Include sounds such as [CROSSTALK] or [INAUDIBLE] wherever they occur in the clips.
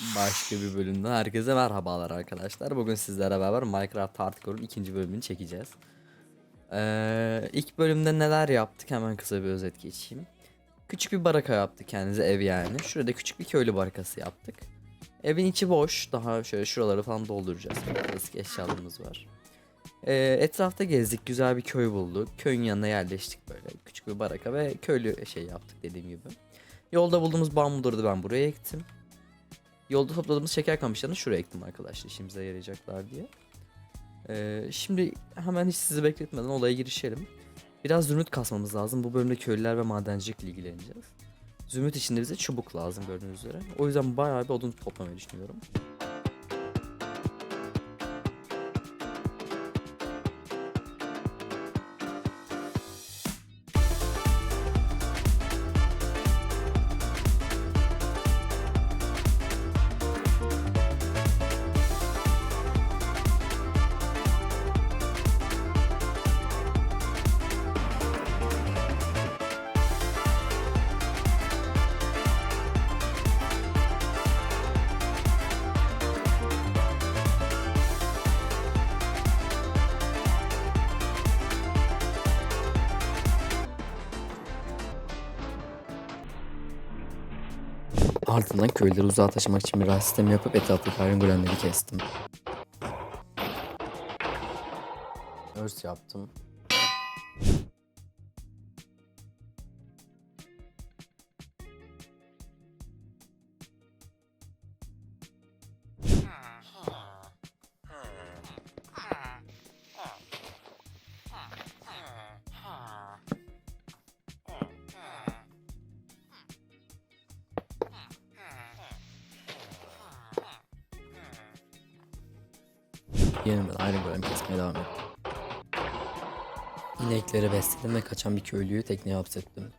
Başka bir bölümden herkese merhabalar arkadaşlar. Bugün sizlere beraber Minecraft Hardcore'un ikinci bölümünü çekeceğiz. Ee, ilk bölümde neler yaptık hemen kısa bir özet geçeyim. Küçük bir baraka yaptık kendimize ev yani. Şurada küçük bir köylü barakası yaptık. Evin içi boş. Daha şöyle şuraları falan dolduracağız. Eski eşyalarımız var. Ee, etrafta gezdik. Güzel bir köy bulduk. Köyün yanına yerleştik böyle. Küçük bir baraka ve köylü şey yaptık dediğim gibi. Yolda bulduğumuz bambuları da ben buraya ektim. Yolda topladığımız şeker kamışlarını şuraya ektim arkadaşlar işimize yarayacaklar diye. Ee, şimdi hemen hiç sizi bekletmeden olaya girişelim. Biraz zümrüt kasmamız lazım. Bu bölümde köylüler ve madencilikle ilgileneceğiz. Zümrüt için de bize çubuk lazım gördüğünüz üzere. O yüzden bayağı bir odun toplamayı düşünüyorum. Ardından köyleri uzağa taşımak için bir rah sistemi yapıp etraftaki iron golemleri kestim. Örs yaptım. Kaçan bir köylüyü tekneye hapsettim.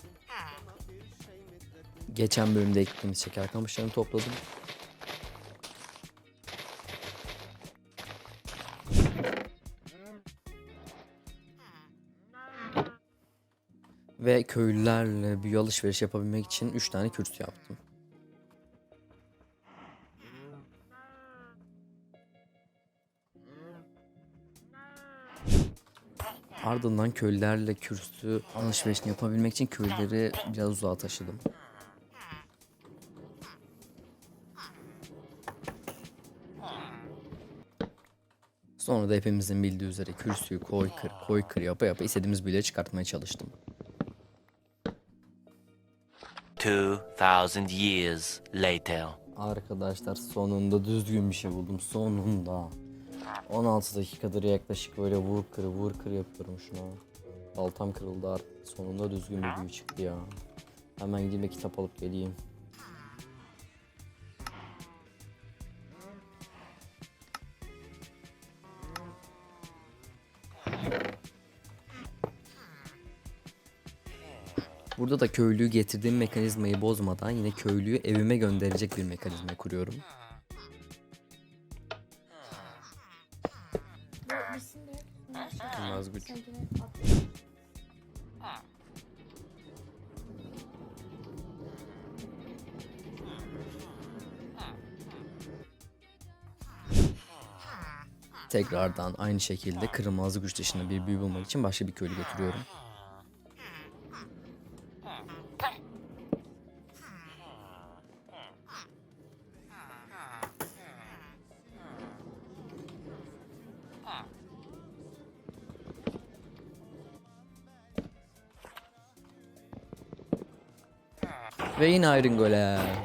Geçen bölümde ektiğimiz şeker kamışlarını topladım. Ve köylülerle büyü alışveriş yapabilmek için 3 tane kürsü yaptım. Ardından köylülerle kürsü alışverişini yapabilmek için köyleri biraz uzağa taşıdım. Sonra da hepimizin bildiği üzere kürsüyü koy kır koy kır yapa yapa istediğimiz büyüleri çıkartmaya çalıştım. 2000 years later. Arkadaşlar sonunda düzgün bir şey buldum sonunda. 16 dakikadır yaklaşık böyle vur kır vur kır yapıyorum şuna. Baltam kırıldı artık. Sonunda düzgün bir büyü çıktı ya. Hemen bir kitap alıp geleyim. Burada da köylüyü getirdiğim mekanizmayı bozmadan yine köylüyü evime gönderecek bir mekanizma kuruyorum. Tekrardan aynı şekilde kırılmazlık güç dışında bir büyü bulmak için başka bir köylü götürüyorum. Ve yine Iron Golem.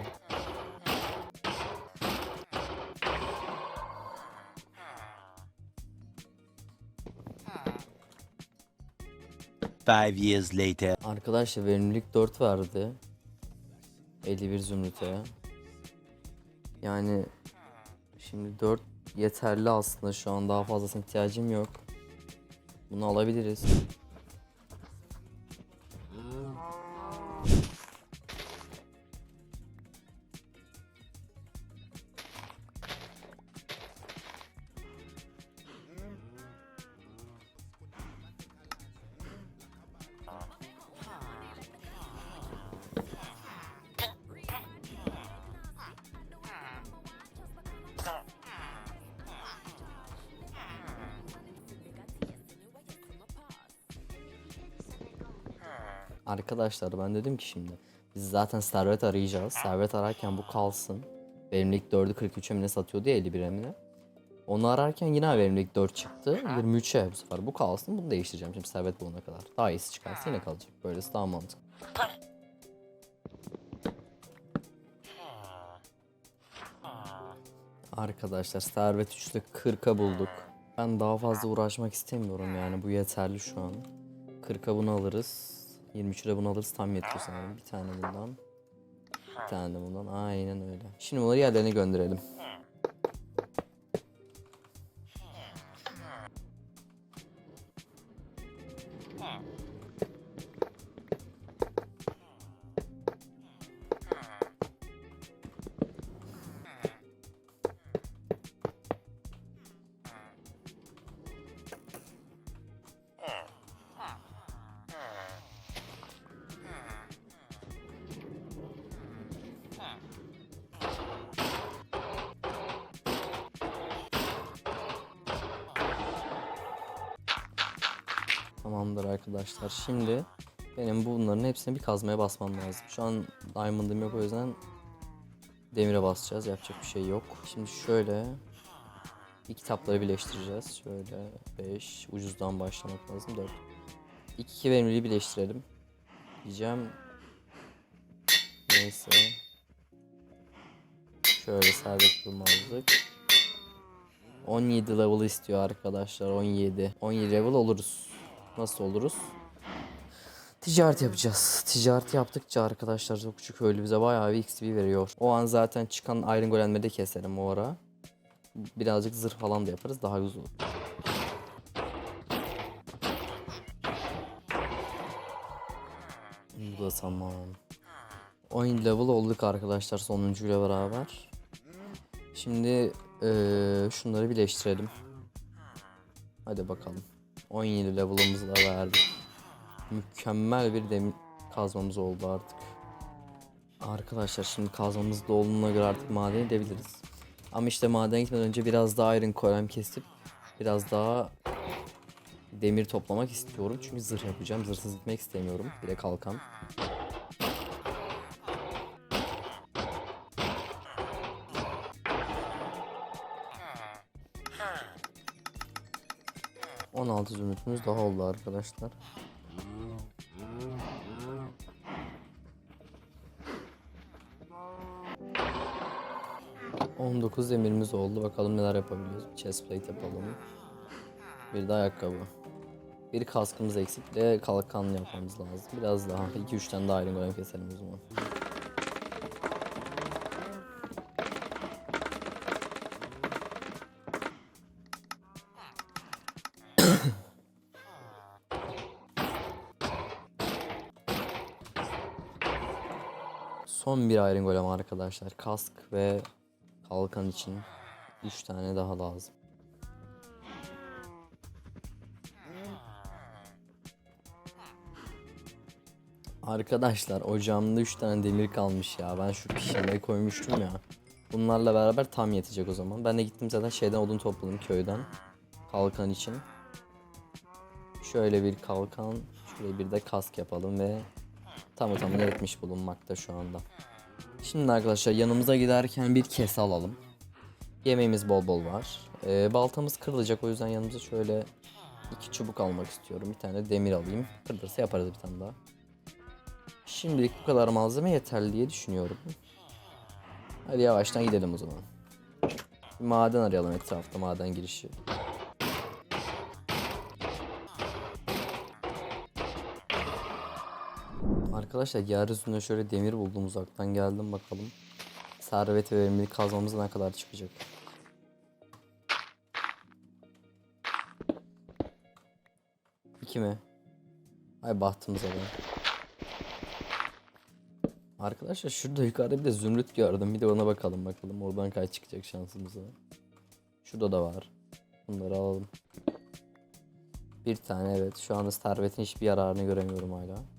Five years later. Arkadaşlar verimlilik 4 verdi. 51 zümrüte. Yani şimdi 4 yeterli aslında şu an daha fazlasına ihtiyacım yok. Bunu alabiliriz. Arkadaşlar ben dedim ki şimdi biz zaten servet arayacağız. Servet ararken bu kalsın. Verimlilik 4'ü 43'e mi ne satıyordu ya 51'e mi ne? Onu ararken yine verimlilik 4 çıktı. 23'e bu sefer. Bu kalsın bunu değiştireceğim şimdi servet bulana kadar. Daha iyisi çıkarsa yine kalacak. Böylesi daha mantıklı. Arkadaşlar servet 3'te 40'a bulduk. Ben daha fazla uğraşmak istemiyorum yani bu yeterli şu an. 40'a bunu alırız. 23'e bunu alırız tam yetiyor sanırım. Bir tane bundan. Bir tane bundan. Aynen öyle. Şimdi bunları yerlerine gönderelim. Tamamdır arkadaşlar. Şimdi benim bunların hepsini bir kazmaya basmam lazım. Şu an diamond'ım yok o yüzden demire basacağız. Yapacak bir şey yok. Şimdi şöyle iki kitapları birleştireceğiz. Şöyle 5 ucuzdan başlamak lazım 4. 2 2 verimliliği birleştirelim. Diyeceğim. Neyse. Şöyle serbest bulmazlık. 17 level istiyor arkadaşlar 17. 17 level oluruz. Nasıl oluruz? Ticaret yapacağız. Ticaret yaptıkça arkadaşlar çok küçük köylü bize bayağı bir XP veriyor. O an zaten çıkan Iron Golem'leri de keserim o ara. Birazcık zırh falan da yaparız daha güzel olur. Bu da tamam. 17 level olduk arkadaşlar sonuncuyla beraber. Şimdi eee, şunları birleştirelim. Hadi bakalım. 17 level'ımızı da verdik. Mükemmel bir demir kazmamız oldu artık. Arkadaşlar şimdi kazmamız dolduğuna göre artık maden edebiliriz. Ama işte maden gitmeden önce biraz daha iron kolem kesip biraz daha demir toplamak istiyorum. Çünkü zırh yapacağım. Zırhsız gitmek istemiyorum. Bir de kalkan. On altı zümrütümüz daha oldu arkadaşlar. On dokuz demirimiz oldu. Bakalım neler yapabiliyoruz. Chestplate yapalım. Bir de ayakkabı. Bir kaskımız eksik de kalkan yapmamız lazım. Biraz daha. 2-3 tane daha iron golem keselim o zaman. Bir iron golem arkadaşlar. Kask ve kalkan için 3 tane daha lazım. Arkadaşlar ocağımda 3 tane demir kalmış ya. Ben şu pişirmeye koymuştum ya. Bunlarla beraber tam yetecek o zaman. Ben de gittim zaten şeyden odun topladım köyden. Kalkan için. Şöyle bir kalkan, şöyle bir de kask yapalım ve tamı tamına yetmiş bulunmakta şu anda. Şimdi arkadaşlar yanımıza giderken bir kese alalım. Yemeğimiz bol bol var. Ee, baltamız kırılacak o yüzden yanımıza şöyle iki çubuk almak istiyorum. Bir tane de demir alayım. Kırılırsa yaparız bir tane daha. Şimdilik bu kadar malzeme yeterli diye düşünüyorum. Hadi yavaştan gidelim o zaman. Bir maden arayalım etrafta maden girişi. Arkadaşlar yeryüzünde şöyle demir buldum uzaktan geldim bakalım. Servet ve verimlilik kazmamız ne kadar çıkacak. İki mi? Ay bahtımıza be. Arkadaşlar şurada yukarıda bir de zümrüt gördüm. Bir de ona bakalım bakalım. Oradan kaç çıkacak şansımıza. Şurada da var. Bunları alalım. Bir tane evet. Şu anda servetin hiçbir yararını göremiyorum hala.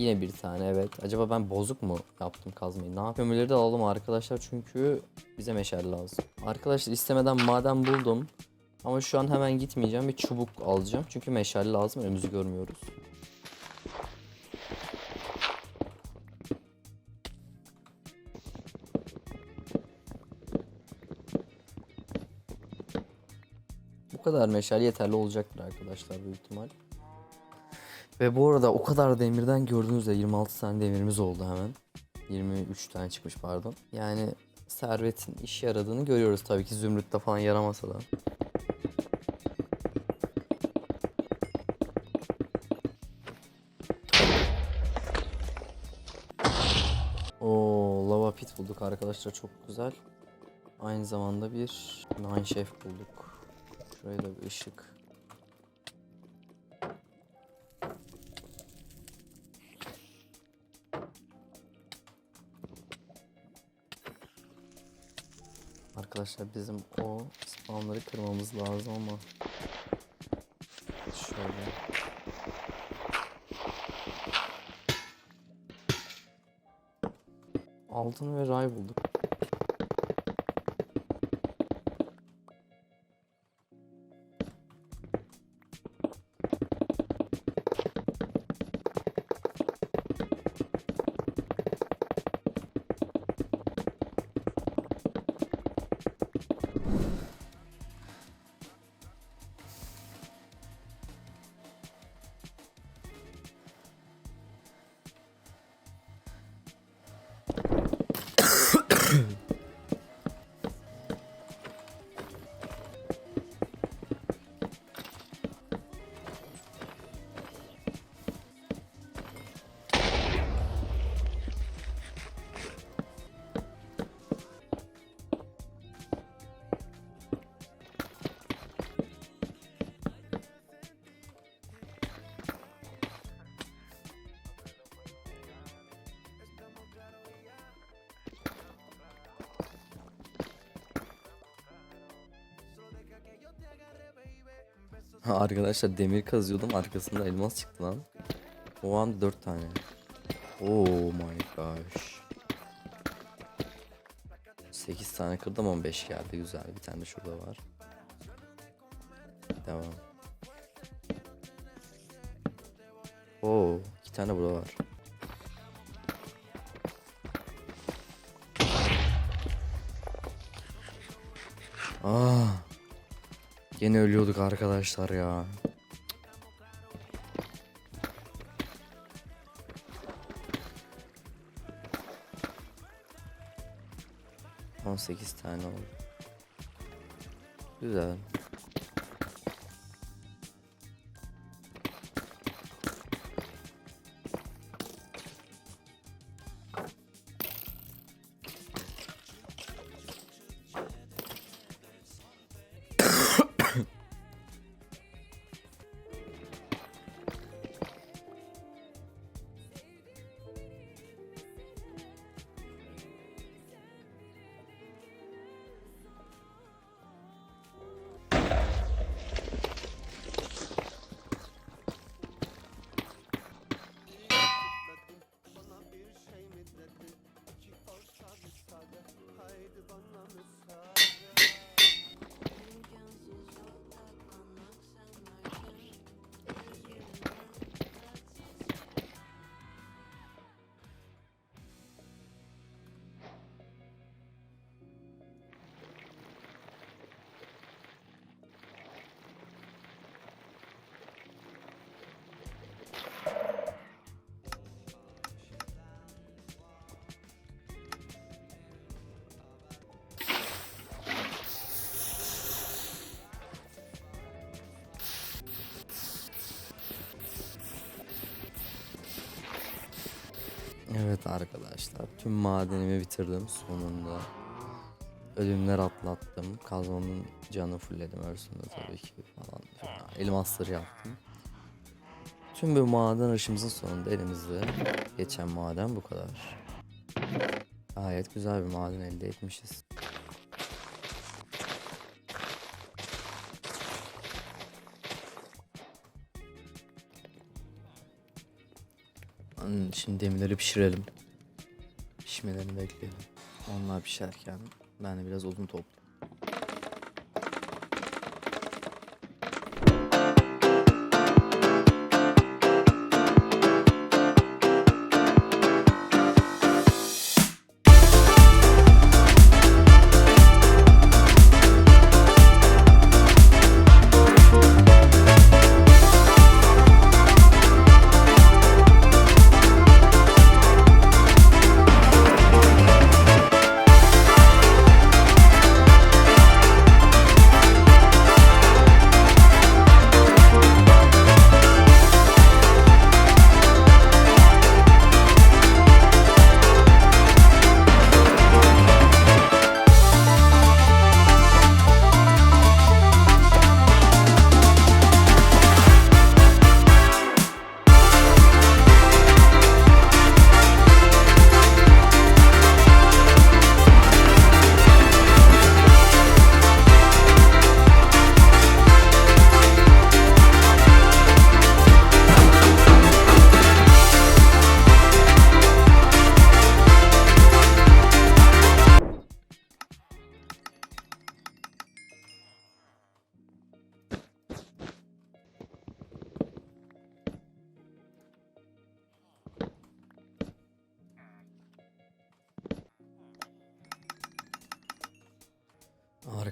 Yine bir tane evet. Acaba ben bozuk mu yaptım kazmayı? Ne yapayım? Kömürleri de alalım arkadaşlar çünkü bize meşale lazım. Arkadaşlar istemeden maden buldum. Ama şu an hemen gitmeyeceğim. Bir çubuk alacağım. Çünkü meşale lazım. Önümüzü görmüyoruz. Bu kadar meşale yeterli olacaktır arkadaşlar büyük ihtimal. Ve bu arada o kadar demirden gördüğünüzde 26 tane demirimiz oldu hemen. 23 tane çıkmış pardon. Yani servetin işe yaradığını görüyoruz tabii ki zümrütte falan yaramasa da. Oo, lava pit bulduk arkadaşlar çok güzel. Aynı zamanda bir nine chef bulduk. Şuraya da bir ışık. Arkadaşlar bizim o spawnları kırmamız lazım ama şöyle altın ve ray bulduk. Arkadaşlar demir kazıyordum arkasında elmas çıktı lan. O an 4 tane. Oh my gosh. 8 tane kırdım 15 geldi güzel bir tane de şurada var. Devam. Oo iki tane burada var. Ah. Yine ölüyorduk arkadaşlar ya. On sekiz tane oldu. Güzel. Evet arkadaşlar tüm madenimi bitirdim sonunda. Ölümler atlattım. Kazmanın canı fullledim örsünde tabii ki falan. Elmasları yaptım. Tüm bu maden arışımızın sonunda elimizde geçen maden bu kadar. Gayet güzel bir maden elde etmişiz. Şimdi demirleri pişirelim. Pişmelerini bekleyelim. Onlar pişerken ben de biraz odun toplayayım.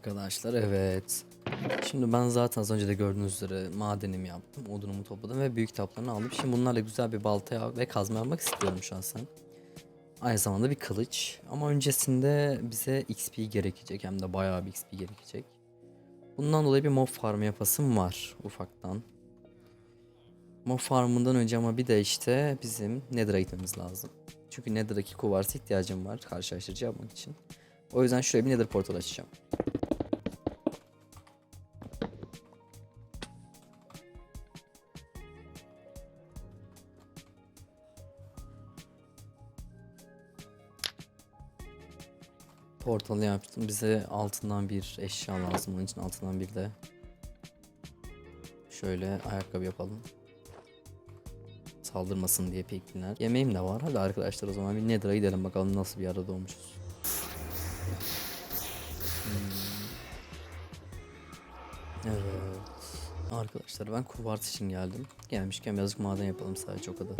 Arkadaşlar evet. Şimdi ben zaten az önce de gördüğünüz üzere madenimi yaptım. Odunumu topladım ve büyük kitaplarını aldım. Şimdi bunlarla güzel bir baltaya ve kazma yapmak istiyorum şahsen. Aynı zamanda bir kılıç. Ama öncesinde bize XP gerekecek. Hem de bayağı bir XP gerekecek. Bundan dolayı bir mob farmı yapasım var ufaktan. Mob farmından önce ama bir de işte bizim Nether'a gitmemiz lazım. Çünkü Nether'daki kuvarsa ihtiyacım var karşılaştırıcı yapmak için. O yüzden şuraya bir Nether portal açacağım. Portalı yaptım. Bize altından bir eşya lazım. Onun için altından bir de şöyle ayakkabı yapalım. Saldırmasın diye peklinler. Yemeğim de var. Hadi arkadaşlar o zaman bir Nether'a gidelim bakalım nasıl bir yerde doğmuşuz. Hmm. Evet. Arkadaşlar ben kuvars için geldim. Gelmişken birazcık maden yapalım sadece o kadar.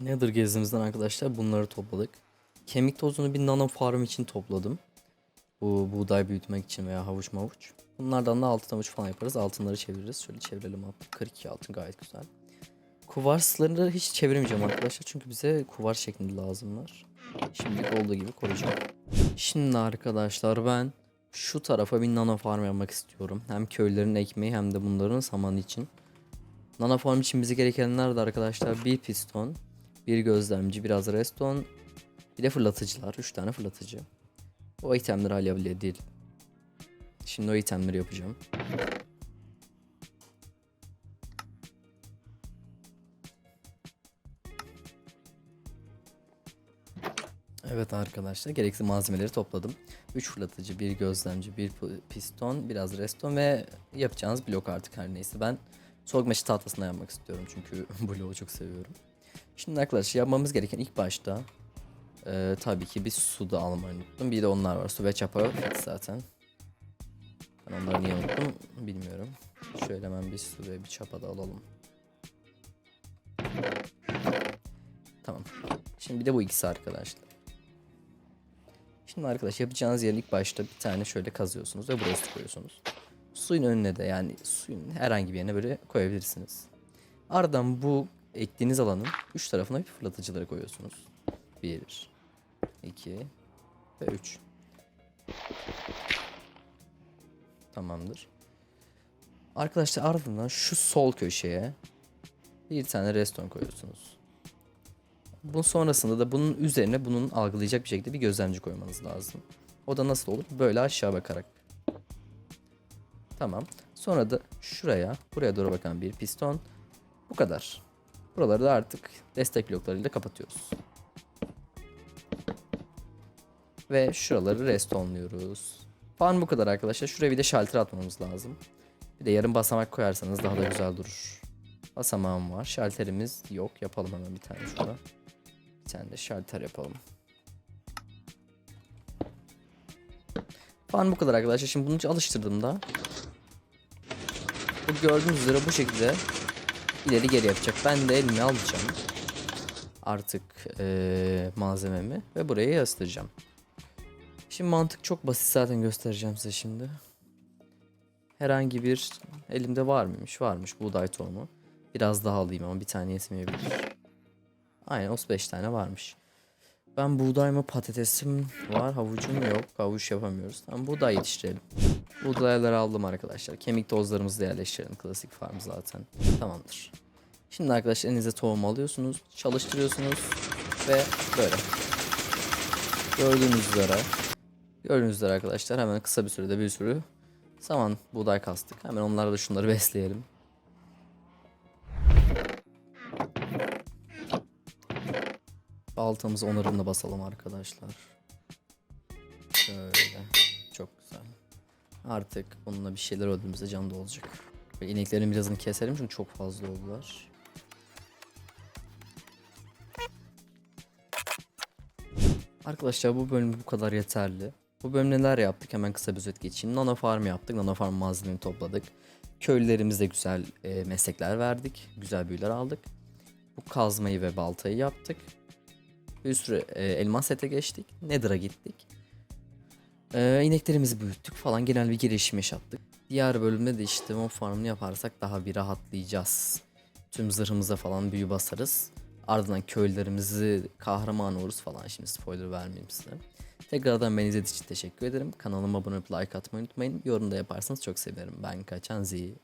Nether gezimizden arkadaşlar bunları topladık. Kemik tozunu bir nano farm için topladım. Bu buğday büyütmek için veya havuç mavuç. Bunlardan da altın havuç falan yaparız. Altınları çeviririz. Şöyle çevirelim altın. 42 altın gayet güzel. Kuvarsları hiç çevirmeyeceğim arkadaşlar. Çünkü bize kuvars şeklinde lazımlar. Şimdilik olduğu gibi koruyacağım. Şimdi arkadaşlar ben şu tarafa bir nano farm yapmak istiyorum. Hem köylerin ekmeği hem de bunların samanı için. Nano farm için bize gerekenler de arkadaşlar bir piston, bir gözlemci, biraz reston, bir de fırlatıcılar. 3 tane fırlatıcı. O itemleri hala değil. Şimdi o itemleri yapacağım. Evet arkadaşlar gerekli malzemeleri topladım. 3 fırlatıcı, bir gözlemci, bir pi- piston, biraz reston ve yapacağınız blok artık her neyse. Ben meşe tahtasına yapmak istiyorum çünkü [LAUGHS] bloğu çok seviyorum. Şimdi arkadaşlar yapmamız gereken ilk başta ee, tabii ki bir su da almayı unuttum. Bir de onlar var. Su ve çapa zaten. Ben onları niye unuttum bilmiyorum. Şöyle hemen bir su ve bir çapa da alalım. Tamam. Şimdi bir de bu ikisi arkadaşlar. Şimdi arkadaş yapacağınız yer ilk başta bir tane şöyle kazıyorsunuz ve buraya su koyuyorsunuz. Suyun önüne de yani suyun herhangi bir yerine böyle koyabilirsiniz. Ardından bu ektiğiniz alanın üç tarafına bir fırlatıcıları koyuyorsunuz. 1 2 ve 3 Tamamdır. Arkadaşlar ardından şu sol köşeye bir tane reston koyuyorsunuz. Bunun sonrasında da bunun üzerine bunun algılayacak bir şekilde bir gözlemci koymanız lazım. O da nasıl olur? Böyle aşağı bakarak. Tamam. Sonra da şuraya, buraya doğru bakan bir piston. Bu kadar. Buraları da artık destek bloklarıyla kapatıyoruz. Ve şuraları restonluyoruz. Farm bu kadar arkadaşlar. Şuraya bir de şalter atmamız lazım. Bir de yarım basamak koyarsanız daha da güzel durur. Basamağım var. Şalterimiz yok. Yapalım hemen bir tane şurada. Bir tane de şalter yapalım. Falan bu kadar arkadaşlar. Şimdi bunu alıştırdığımda bu gördüğünüz üzere bu şekilde ileri geri yapacak. Ben de elime alacağım. Artık eee, malzememi ve buraya yazdıracağım. Şimdi mantık çok basit zaten göstereceğim size şimdi. Herhangi bir elimde var mıymış? Varmış buğday tohumu. Biraz daha alayım ama bir tane yetmeyebilir. Aynen 35 tane varmış. Ben buğday mı patatesim var havucum yok. Havuç yapamıyoruz. Tamam buğday yetiştirelim. Buğdayları aldım arkadaşlar. Kemik tozlarımızı da yerleştirelim. Klasik farm zaten. Tamamdır. Şimdi arkadaşlar elinize tohum alıyorsunuz. Çalıştırıyorsunuz. Ve böyle. Gördüğünüz üzere. Gördüğünüz üzere arkadaşlar hemen kısa bir sürede bir sürü saman buğday kastık. Hemen onlarla şunları besleyelim. Baltamızı onarımla basalım arkadaşlar. Artık bununla bir şeyler öldüğümüzde can da olacak. Ve ineklerin birazını keselim çünkü çok fazla oldular. Arkadaşlar bu bölüm bu kadar yeterli. Bu bölüm neler yaptık hemen kısa bir özet geçeyim. Nano farm yaptık. Nano farm malzemeni topladık. Köylülerimize güzel e, meslekler verdik. Güzel büyüler aldık. Bu kazmayı ve baltayı yaptık. Bir sürü e, elmas sete geçtik. Nether'a gittik. E, ineklerimizi büyüttük falan genel bir gelişim yaşattık. Diğer bölümde de işte o farmını yaparsak daha bir rahatlayacağız. Tüm zırhımıza falan büyü basarız. Ardından köylülerimizi kahraman oluruz falan. Şimdi spoiler vermeyeyim size. Tekrardan beni izlediğiniz için teşekkür ederim. Kanalıma abone olup like atmayı unutmayın. Yorum da yaparsanız çok sevinirim. Ben Kaçan Zi.